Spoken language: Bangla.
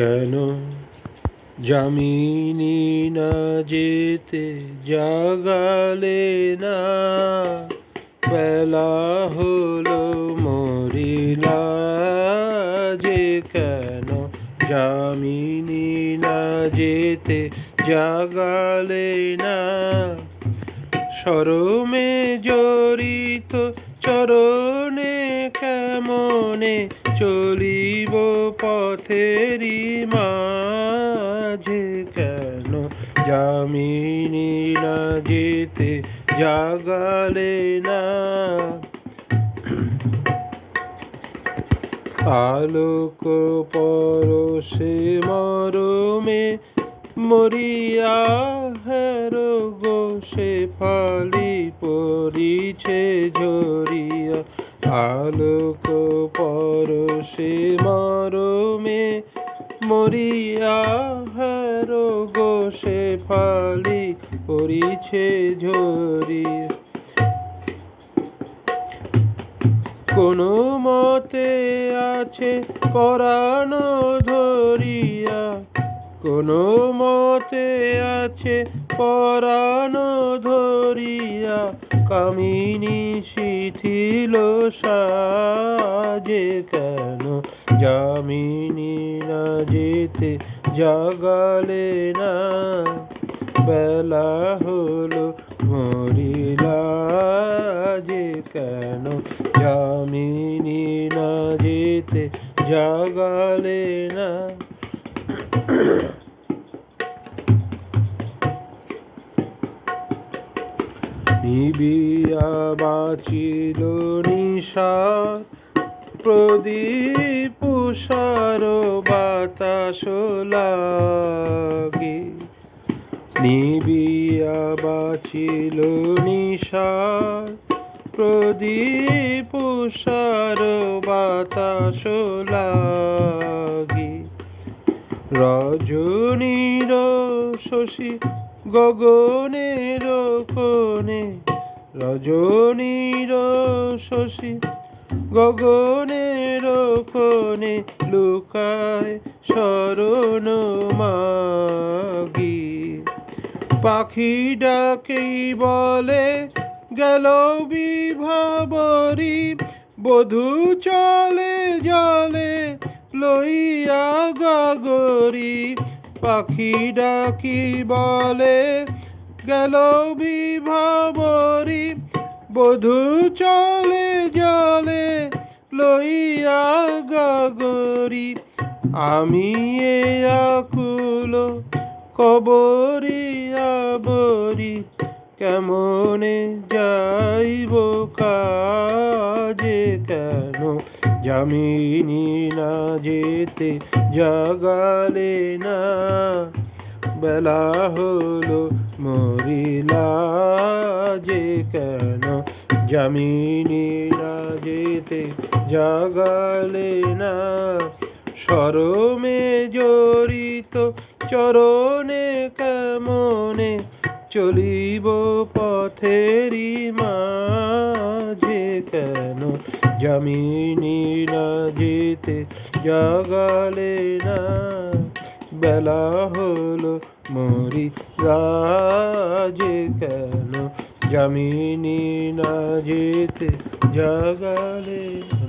কেন জামিনি না যেতে জাগালে না? বেলা হলো, মরিলা যে কেন জামিনী না যেতে জাগালে না? সরমে জড়িত চরণে কেমনে চলিব পথেরি মাঝে কেন জামিনী না যেতে জাগালে না? আলোক পরশে মরমে মরিয়া হেরো গোসে ফালি পরিছে ঝরিয়া আলোক পরশে মরমে, মরিয়া হেরো গোসে ফালি পরিছে ঝরিয়া কোনো মতে আছে পরানো ধরিয়া, কোনো মতে আছে পরাণ ধরিয়া, কামিনী শিথিল সাজে কেন? জামিনী না যেতে জাগালে না। বেলা হলো, মরিলা যে কেন? জামিনী না যেতে জাগালে না। নিবিয়া বাঁচিল নিশার প্রদীপ উষার বাতাস লাগে। নিবিয়া বাঁচিল নিশার প্রদীপ উষার বাতাস লাগে। রজনীর শশী গগনের রজনীর শশী গগনের কোণে লুকায় শরণ মাগি। পাখি ডাকেই বলে, গেল বিভাবরী, বধূ চলে জলে লইয়া গাগরি। পাখি ডাকি বলে গেল বিভাবরী। বধূ চলে জলে লইয়া গাগরি। আমি এ আকুল কবরিয়া বরি কেমনে যাইব কাজে কেন? জামিনী না যেতে জাগালে না। বেলা হলো, মরিলা যে কেন? জামিনী না যেতে জাগালে না? সরমে জড়িত চরণে কেমনে চলিব পথেরি মাঝে কেন? জামিনী না যেতে জাগালে না? বেলা হলো মরি রাজে কেন? জামিনী না যেতে জাগালে